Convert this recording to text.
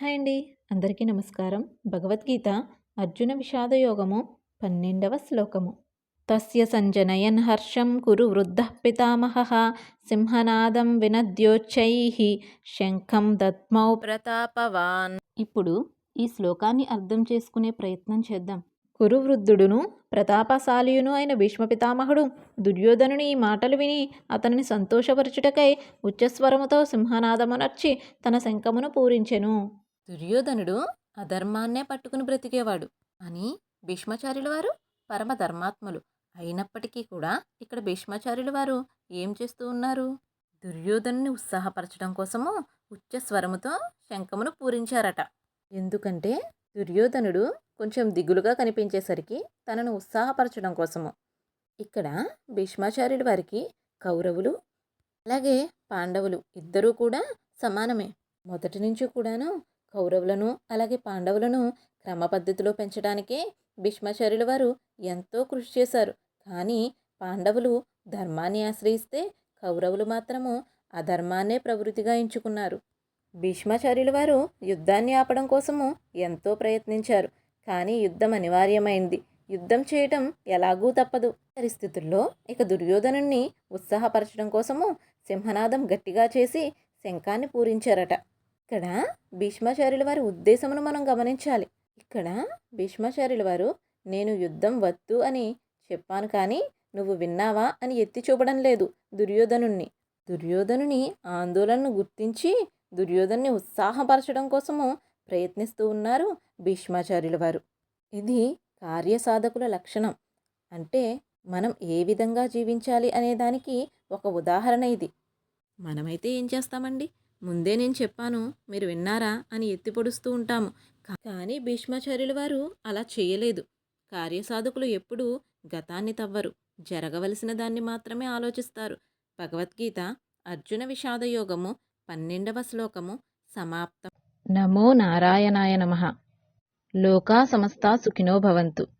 Hi అండి. అందరికీ నమస్కారం. భగవద్గీత అర్జున విషాదయోగము పన్నెండవ శ్లోకము. తస్య సంజనయన్ హర్షం కురు వృద్ధ పితామహ సింహనాదం వినద్యోచ్చై శంఖం దత్మౌ ప్రతాపవాన్. ఇప్పుడు ఈ శ్లోకాన్ని అర్థం చేసుకునే ప్రయత్నం చేద్దాం. కురువృద్ధుడును ప్రతాపశాలియును అయిన భీష్మ పితామహుడు దుర్యోధనుని ఈ మాటలు విని అతనిని సంతోషపరచుటకై ఉచ్చస్వరముతో సింహనాదమునర్చి తన శంఖమును పూరించెను. దుర్యోధనుడు అధర్మాన్నే పట్టుకుని బ్రతికేవాడు అని భీష్మాచార్యుల వారు పరమ ధర్మాత్ములు. అయినప్పటికీ కూడా ఇక్కడ భీష్మాచార్యుల వారు ఏం చేస్తూ ఉన్నారు? దుర్యోధనుని ఉత్సాహపరచడం కోసము ఉచ్చ స్వరముతో శంఖమును పూరించారట. ఎందుకంటే దుర్యోధనుడు కొంచెం దిగులుగా కనిపించేసరికి తనను ఉత్సాహపరచడం కోసము. ఇక్కడ భీష్మాచార్యుడి వారికి కౌరవులు అలాగే పాండవులు ఇద్దరూ కూడా సమానమే. మొదటి నుంచి కూడాను కౌరవులను అలాగే పాండవులను క్రమపద్ధతిలో పెంచడానికే భీష్మాచార్యుల వారు ఎంతో కృషి చేశారు. కానీ పాండవులు ధర్మాన్ని ఆశ్రయిస్తే కౌరవులు మాత్రము అధర్మాన్నే ప్రవృత్తిగా ఎంచుకున్నారు. భీష్మాచార్యుల వారు యుద్ధాన్ని ఆపడం కోసము ఎంతో ప్రయత్నించారు. కానీ యుద్ధం అనివార్యమైంది. యుద్ధం చేయటం ఎలాగూ తప్పదు. పరిస్థితుల్లో ఇక దుర్యోధనుణ్ణి ఉత్సాహపరచడం కోసము సింహనాదం గట్టిగా చేసి శంఖాన్ని పూరించారట. ఇక్కడ భీష్మాచార్యుల వారి ఉద్దేశమును మనం గమనించాలి. ఇక్కడ భీష్మాచార్యుల వారు నేను యుద్ధం వద్దు అని చెప్పాను కానీ నువ్వు విన్నావా? అని ఎత్తి చూపడం లేదు దుర్యోధనుణ్ణి. దుర్యోధనుని ఆందోళనను గుర్తించి దుర్యోధన్ని ఉత్సాహపరచడం కోసము ప్రయత్నిస్తూ ఉన్నారు భీష్మాచార్యుల వారు. ఇది కార్యసాధకుల లక్షణం. అంటే మనం ఏ విధంగా జీవించాలి అనే దానికి ఒక ఉదాహరణ ఇది. మనమైతే ఏం చేస్తామండి? ముందే నేను చెప్పాను మీరు విన్నారా అని ఎత్తి పొడుస్తూ ఉంటాము. కానీ భీష్మాచార్యుల వారు అలా చేయలేదు. కార్యసాధకులు ఎప్పుడూ గతాన్ని తవ్వరు. జరగవలసిన దాన్ని మాత్రమే ఆలోచిస్తారు. భగవద్గీత అర్జున విషాదయోగము పన్నెండవ శ్లోకము సమాప్తం. నమో నారాయణాయ నమ. లోకా సమస్తా సుఖినో భవంతు.